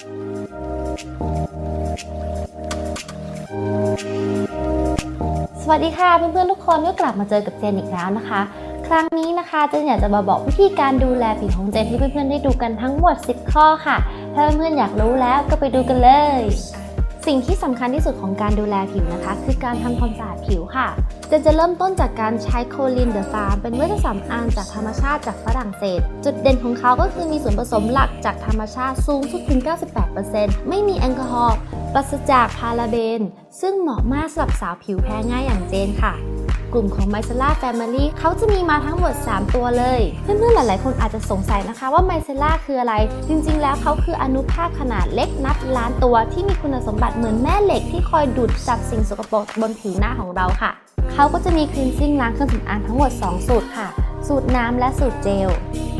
สวัสดีค่ะเพื่อนๆทุกคนก็กลับมาเจอกับเจนอีกแล้วนะคะ ครั้งนี้นะคะเจนอยากจะมาบอกวิธีการดูแลผิวของเจนให้เพื่อนๆได้ดูกันทั้งหมด 10 ข้อค่ะ ถ้าเพื่อนๆอยากรู้แล้วก็ไปดูกันเลย สิ่งที่สำคัญที่สุดของการดูแลผิวนะคะ คือการทำความสะอาดผิวค่ะ จะจะเริ่มต้นจากการใช้โคลินเดอะฟาร์มเป็นเวชสำอางจากธรรมชาติจากฝรั่งเศส จุดเด่นของเขาก็คือมีส่วนผสมหลักจากธรรมชาติสูงสุดถึง 98%ไม่มีแอลกอฮอล์ปราศจากพาราเบน ซึ่งเหมาะมากสำหรับสาวผิวแพ้ง่ายอย่างเจนค่ะ กลุ่มของ m y c e l l a Family เขาจะมีมาทั้งหมด 3 ตัวเลย เพื่อนๆ หลายๆ คนอาจจะสงสัยนะคะว่า m y c e l l a คืออะไร จริงๆ แล้วเขาคืออนุภาคขนาดเล็กนับล้านตัวที่มีคุณสมบัติเหมือนแม่เหล็กที่คอยดูดจับสิ่งสกปรกบนผิวหน้าของเราค่ะ เขาก็จะมีคลีนซิ่งล้างเครื่องสำอางทั้งหมด 2 สูตรค่ะ สูตรน้ำและสูตรเจล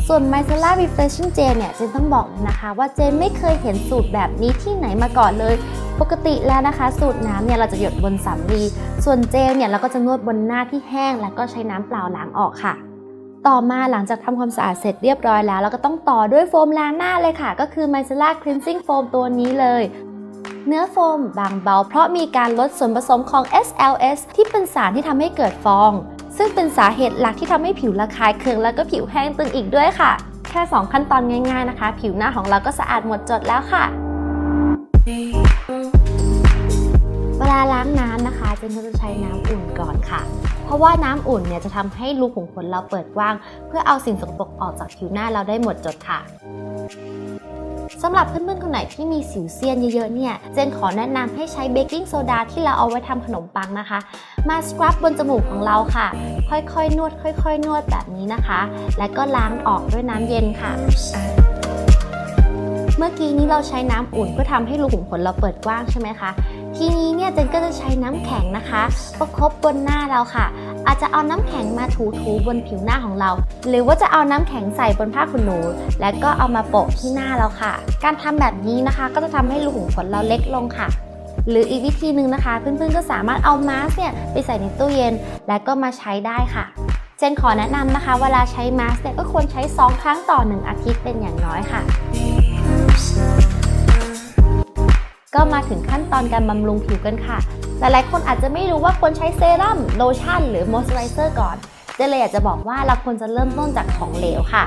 ส่วน m y c e l l a Refreshing Gel เนี่ยเจนต้องบอกเลยนะคะว่าเจนไม่เคยเห็นสูตรแบบนี้ที่ไหนมาก่อนเลย ปกติแล้วนะคะ สูตรน้ำเนี่ยเราจะหยดบนสำลีส่วนเจลเนี่ยเราก็จะนวดบนหน้าที่แห้ง แล้วก็ใช้น้ำเปล่าล้างออกค่ะ ต่อมาหลังจากทำความสะอาดเสร็จเรียบร้อยแล้ว เราก็ต้องต่อด้วยโฟมล้างหน้าเลยค่ะ ก็คือ m y c e l l a Cleansing Foam ตัวนี้เลยเนื้อโฟมบางเบาเพราะมีการลดส่วนผสมของ SLS ที่เป็นสารที่ทำให้เกิดฟอง ซึ่งเป็นสาเหตุหลักที่ทำให้ผิวระคายเคืองแล้วก็ผิวแห้งตึงอีกด้วยค่ะ แค่ 2 ขั้นตอนง่ายๆนะคะ ผิวหน้าของเราก็สะอาดหมดจดแล้วค่ะาล้างน้ำนะคะเจนก็จะใช้น้ำอุ่นก่อนค่ะ เพราะว่าน้ำอุ่นเนี่ยจะทำให้รูขุมขนเราเปิดกว้าง เพื่อเอาสิ่งสกปรกออกจากผิวหน้าเราได้หมดจดค่ะสำหรับเพื่อนๆ คนไหนที่มีสิวเซียนเยอะๆ เนี่ย เจนขอแนะนำให้ใช้เบกกิ้งโซดาที่เราเอาไว้ทำขนมปังนะคะ มาสครับบนจมูกของเราค่ะ ค่อยๆ นวด ค่อยๆ นวดแบบนี้นะคะ แล้วก็ล้างออกด้วยน้ำเย็นค่ะ เมื่อกี้นี้เราใช้น้ำอุ่นเพื่อทำให้รูขุมขนเราเปิดกว้างใช่ไหมคะ ทีนี้เนี่ยเจนก็จะใช้น้ำแข็งนะคะประคบบนหน้าเราค่ะ อาจจะเอาน้ำแข็งมาถูๆบนผิวหน้าของเรา หรือว่าจะเอาน้ำแข็งใส่บนผ้าขนหนู แล้วก็เอามาโปะที่หน้าเราค่ะ การทำแบบนี้นะคะก็จะทำให้รูขุมขนเราเล็กลงค่ะ หรืออีกวิธีหนึ่งนะคะ เพื่อนๆก็สามารถเอามาส์เนี่ยไปใส่ในตู้เย็น แล้วก็มาใช้ได้ค่ะเจนขอแนะนำนะคะ เวลาใช้มาสก์เนี่ยก็ควรใช้ 2 ครั้งต่อ 1 อาทิตย์เป็นอย่างน้อยค่ะ ก็มาถึงขั้นตอนการบำรุงผิวกันค่ะ หลายๆ คนอาจจะไม่รู้ว่าควรใช้เซรั่มโลชั่นหรือมอยส์เจอไรเซอร์ก่อนเจนเลยอยากจะบอกว่าเราควรจะเริ่มต้นจากของเหลวค่ะ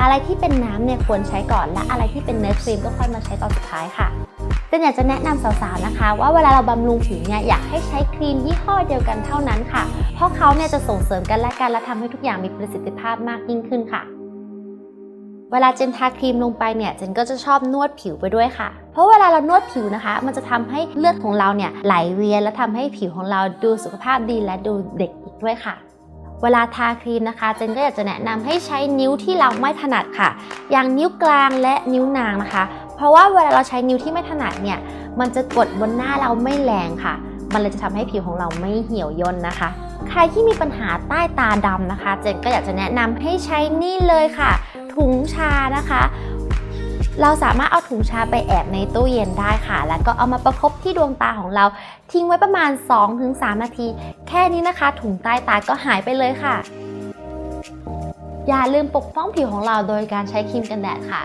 อะไรที่เป็นน้ำเนี่ยควรใช้ก่อน และอะไรที่เป็นเนื้อครีมก็ค่อยมาใช้ตอนสุดท้ายค่ะเจนอยากจะแนะนำสาวๆนะคะ ว่าเวลาเราบำรุงผิวเนี่ยอยากให้ใช้ครีมยี่ห้อเดียวกันเท่านั้นค่ะ เพราะเขาเนี่ยจะส่งเสริมกันและกันและทำให้ทุกอย่างมีประสิทธิภาพมากยิ่งขึ้นค่ะ เวลาเจนทาครีมลงไปเนี่ยเจนก็จะชอบนวดผิวไปด้วยค่ะ เพราะเวลาเรานวดผิวนะคะ มันจะทำให้เลือดของเราเนี่ยไหลเวียนและทำให้ผิวของเราดูสุขภาพดีและดูเด็กอีกด้วยค่ะเวลาทาครีมนะคะ เจนก็อยากจะแนะนำให้ใช้นิ้วที่เราไม่ถนัดค่ะ อย่างนิ้วกลางและนิ้วนางนะคะ เพราะว่าเวลาเราใช้นิ้วที่ไม่ถนัดเนี่ย มันจะกดบนหน้าเราไม่แรงค่ะ มันเลยจะทำให้ผิวของเราไม่เหี่ยวย่นนะคะ ใครที่มีปัญหาใต้ตาดำนะคะ เจนก็อยากจะแนะนำให้ใช้นี่เลยค่ะ ถุงชานะคะ เราสามารถเอาถุงชาไปแอบในตู้เย็นได้ค่ะ แล้วก็เอามาประคบที่ดวงตาของเราทิ้งไว้ประมาณ 2-3 นาที แค่นี้นะคะ ถุงใต้ตาก็หายไปเลยค่ะ อย่าลืมปกป้องผิวของเราโดยการใช้ครีมกันแดดค่ะ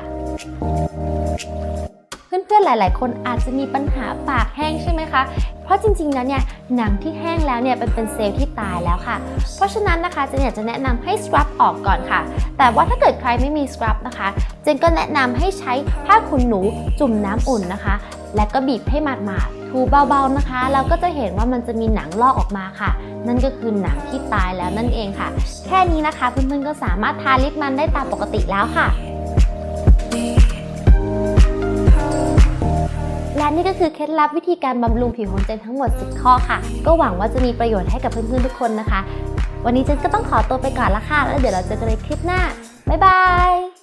เพื่อนๆหลาย ๆ คนอาจจะมีปัญหาปากแห้งใช่ไหมคะ เพราะจริงๆแล้วเนี่ยหนังที่แห้งแล้วเนี่ยเป็นเป็นเซลล์ที่ตายแล้วค่ะ เพราะฉะนั้นนะคะเจนอยากจะแนะนำให้สครับออกก่อนค่ะ แต่ว่าถ้าเกิดใครไม่มีสครับนะคะ เจนก็แนะนำให้ใช้ผ้าขนหนูจุ่มน้ำอุ่นนะคะ และก็บีบให้หมาดๆถูเบาๆนะคะ เราก็จะเห็นว่ามันจะมีหนังลอกออกมาค่ะ นั่นก็คือหนังที่ตายแล้วนั่นเองค่ะ แค่นี้นะคะเพื่อนๆก็สามารถทาลิปมันได้ตามปกติแล้วค่ะ และนี่ก็คือเคล็ดลับวิธีการบำรุงผิวของเจนทั้งหมด 10 ข้อค่ะ ก็หวังว่าจะมีประโยชน์ให้กับเพื่อนๆทุกคนนะคะ วันนี้เจนก็ต้องขอตัวไปก่อนละค่ะ แล้วเดี๋ยวเราเจอกันในคลิปหน้า บ๊ายบาย